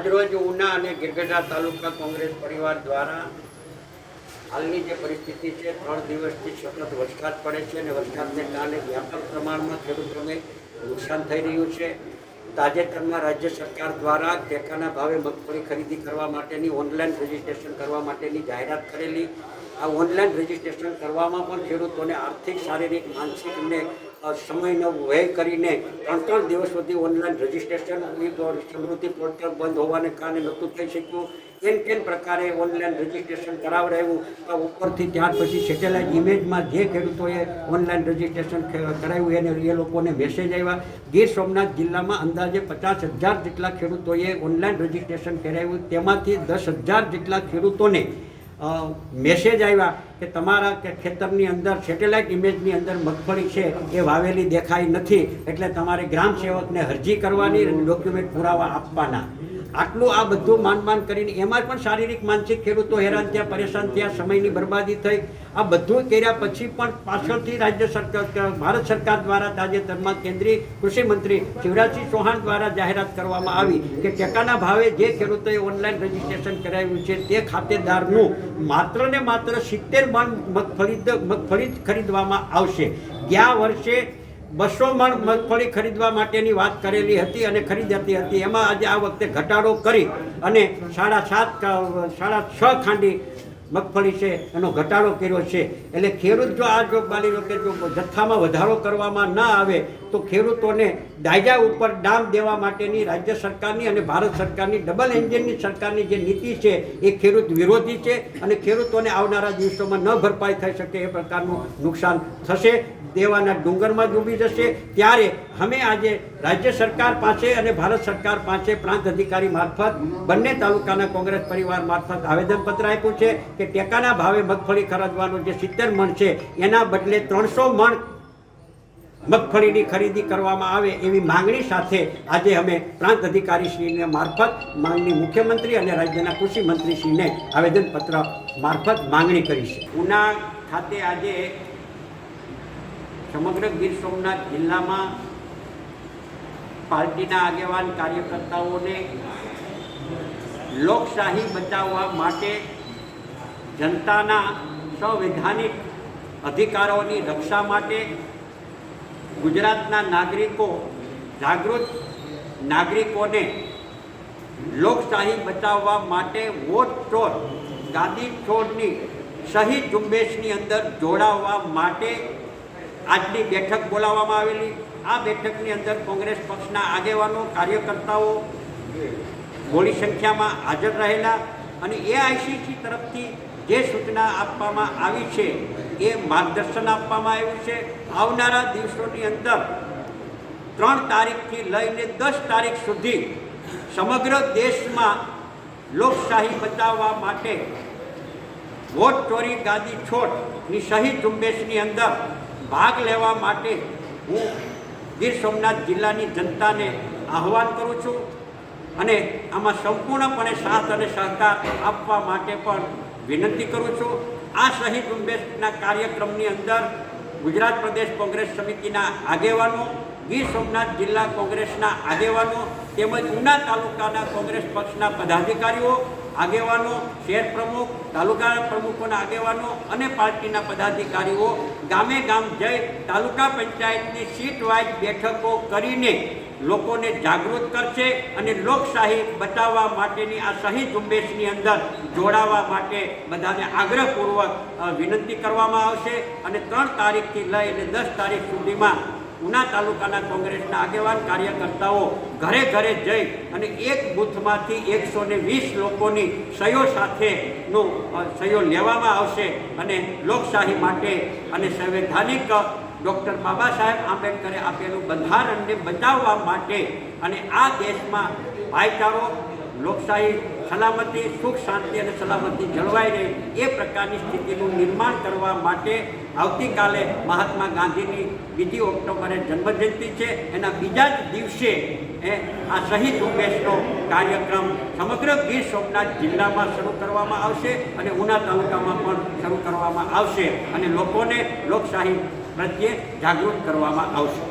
આજરોજ ઉના અને ગિરગઢા તાલુકા કોંગ્રેસ પરિવાર દ્વારા હાલની જે પરિસ્થિતિ છે, ત્રણ દિવસથી સતત વરસાદ પડે છે અને વરસાદને કારણે વ્યાપક પ્રમાણમાં ખેડૂતોને નુકસાન થઈ રહ્યું છે. તાજેતરમાં રાજ્ય સરકાર દ્વારા ટેકાના ભાવે મગફળી ખરીદી કરવા માટેની, ઓનલાઈન રજીસ્ટ્રેશન કરવા માટેની જાહેરાત કરેલી. આ ઓનલાઈન રજીસ્ટ્રેશન કરવામાં પણ ખેડૂતોને આર્થિક, શારીરિક, માનસિક અને સમયનો વ્યય કરીને ત્રણ ત્રણ દિવસ સુધી ઓનલાઈન રજીસ્ટ્રેશન સમૃદ્ધિ પોર્ટલ બંધ હોવાને કારણે નહોતું થઈ શક્યું. કેમ કેમ પ્રકારે ઓનલાઈન રજીસ્ટ્રેશન કરાવડાવ્યું, તો ઉપરથી ત્યાર પછી સેટેલાઇટ ઇમેજમાં જે ખેડૂતોએ ઓનલાઈન રજીસ્ટ્રેશન કરાવ્યું એને એ લોકોને મેસેજ આવ્યા ગીર સોમનાથ જિલ્લામાં અંદાજે પચાસ હજાર જેટલા ખેડૂતોએ ઓનલાઈન રજીસ્ટ્રેશન કરાવ્યું. તેમાંથી દસ હજાર જેટલા ખેડૂતોને મેસેજ આવ્યા કે તમારા ખેતરની અંદર સેટેલાઇટ ઇમેજની અંદર મગફળી છે એ વાવેલી દેખાઈ નથી, એટલે તમારે ગ્રામ સેવકને અરજી કરવાની અને ડોક્યુમેન્ટ પુરાવા આપવાના. આટલું આ બધું માન માન કરીને એમાં પણ શારીરિક, માનસિક ખેડૂતો હેરાન થયા, પરેશાન થયા, સમયની બરબાદી થઈ. આ બધું કર્યા પછી પણ પાછળથી રાજ્ય સરકાર ભારત સરકાર દ્વારા તાજેતરમાં કેન્દ્રીય કૃષિ મંત્રી શિવરાજસિંહ ચૌહાણ દ્વારા જાહેરાત કરવામાં આવી કે ટેકાના ભાવે જે ખેડૂતોએ ઓનલાઈન રજીસ્ટ્રેશન કરાવ્યું છે તે ખાતેદારનું માત્ર ને માત્ર સિત્તેર મણ મગફળી મગફળી ખરીદવામાં આવશે. ગયા વર્ષે બસો મણ મગફળી ખરીદવા માટેની વાત કરેલી હતી અને ખરીદાતી હતી. એમાં આજે આ વખતે ઘટાડો કરી અને સાડા સાત સાડા છ ખાંડી મગફળી છે, એનો ઘટાડો કર્યો છે. એટલે ખેડૂત જો આ જો માની લો કે જો જથ્થામાં વધારો કરવામાં ના આવે, તો ખેડૂતોને દાયજા ઉપર ડામ દેવા માટેની રાજ્ય સરકારની અને ભારત સરકારની ડબલ એન્જિનની સરકારની જે નીતિ છે, એ ખેડૂત વિરોધી છે અને ખેડૂતોને આવનારા દિવસોમાં ન ભરપાઈ થઈ શકે એ પ્રકારનું નુકસાન થશે. દેવાના ડુંગરમાં ડૂબી જશે. ત્યારે અમે આજે રાજ્ય સરકાર પાસે અને ભારત સરકાર પાસે પ્રાંત અધિકારી મારફત, બંને તાલુકાના કોંગ્રેસ પરિવાર મારફત આવેદનપત્ર આપ્યું છે. કે ટેકાના ભાવે મગફળી ખરીદવાનું જે સિત્તેર મણ છે, એના બદલે ત્રણસો મણ મગફળીની ખરીદી કરવામાં આવે એવી માંગણી સાથે આજે અમે પ્રાંત અધિકારીશ્રીને મારફત માંગણી મુખ્યમંત્રી અને રાજ્યના કૃષિ મંત્રીશ્રીને આવેદનપત્ર મારફત માંગણી કરી છે. ઉના ખાતે આજે સમગ્ર ગીર સોમનાથ જિલ્લામાં પાર્ટીના આગેવાન કાર્યકર્તાઓને લોકશાહી બચાવવા માટે જનતાના સંવૈધાનિક અધિકારોની રક્ષા માટે ગુજરાતના નાગરિકો, જાગૃત નાગરિકોને લોકશાહી બચાવવા માટે વોટ ચોર, ગાદી છોડની શહીદ ઝુંબેશની અંદર જોડાવવા માટે આજની બેઠક બોલાવવામાં આવેલી. આ બેઠકની અંદર કોંગ્રેસ પક્ષના આગેવાનો, કાર્યકર્તાઓ મોટી સંખ્યામાં હાજર રહેલા અને એઆઈસીસી તરફથી જે સૂચના આપવામાં આવી છે એ માર્ગદર્શન આપવામાં આવ્યું છે. આવનારા દિવસોની અંદર ત્રણ તારીખથી લઈને દસ તારીખ સુધી સમગ્ર દેશમાં લોકશાહી બચાવવા માટે વોટ ચોરી, ગાદી છોડની શહી ઝુંબેશની અંદર ભાગ લેવા માટે હું ગીર સોમનાથ જિલ્લાની જનતાને આહવાન કરું છું. અને આમાં સંપૂર્ણપણે સાથ અને સહકાર આપવા માટે પણ વિનંતી કરું છું. આ શહીદ ઝુંબેશના કાર્યક્રમની અંદર ગુજરાત પ્રદેશ કોંગ્રેસ સમિતિના આગેવાનો, ગીર સોમનાથ જિલ્લા કોંગ્રેસના આગેવાનો તેમજ ઉના તાલુકાના કોંગ્રેસ પક્ષના પદાધિકારીઓ આગેવાનો, શહેર પ્રમુખ તાલુકા પ્રમુખોના આગેવાનો અને પાર્ટીના પદાધિકારીઓ ગામે ગામ જઈ તાલુકા પંચાયતની સીટ વાઇઝ બેઠકો કરીને લોકોને જાગૃત કરશે અને લોકશાહી બચાવવા માટેની આ શહીદ ઝુંબેશની અંદર જોડાવા માટે બધાને આગ્રહપૂર્વક વિનંતી કરવામાં આવશે અને ત્રણ તારીખથી લઈને દસ તારીખ સુધીમાં ઉના તાલુકાના કોંગ્રેસના આગેવાન કાર્યકર્તાઓ ઘરે ઘરે જઈ અને એક બૂથમાંથી એકસો ને વીસ લોકોની સહીઓ સાથેનો સહયો લેવામાં આવશે અને લોકશાહી માટે અને સંવૈધાનિક ડૉક્ટર બાબા સાહેબ આંબેડકરે આપેલું બંધારણને બચાવવા માટે અને આ દેશમાં ભાઈચારો, લોકશાહી સલામતી, સુખ, શાંતિ અને સલામતી જળવાઈ રહે એ પ્રકારની સ્થિતિનું નિર્માણ કરવા માટે આવતીકાલે મહાત્મા ગાંધીની બીજી ઓક્ટોબરે જન્મજયંતિ છે. એના બીજા જ દિવસે એ આ શહીદ ઝુંબેશનો કાર્યક્રમ સમગ્ર ગીર સોમનાથ જિલ્લામાં શરૂ કરવામાં આવશે અને ઉના તાલુકામાં પણ શરૂ કરવામાં આવશે અને લોકોને લોકશાહી પ્રત્યે જાગૃત કરવામાં આવશે.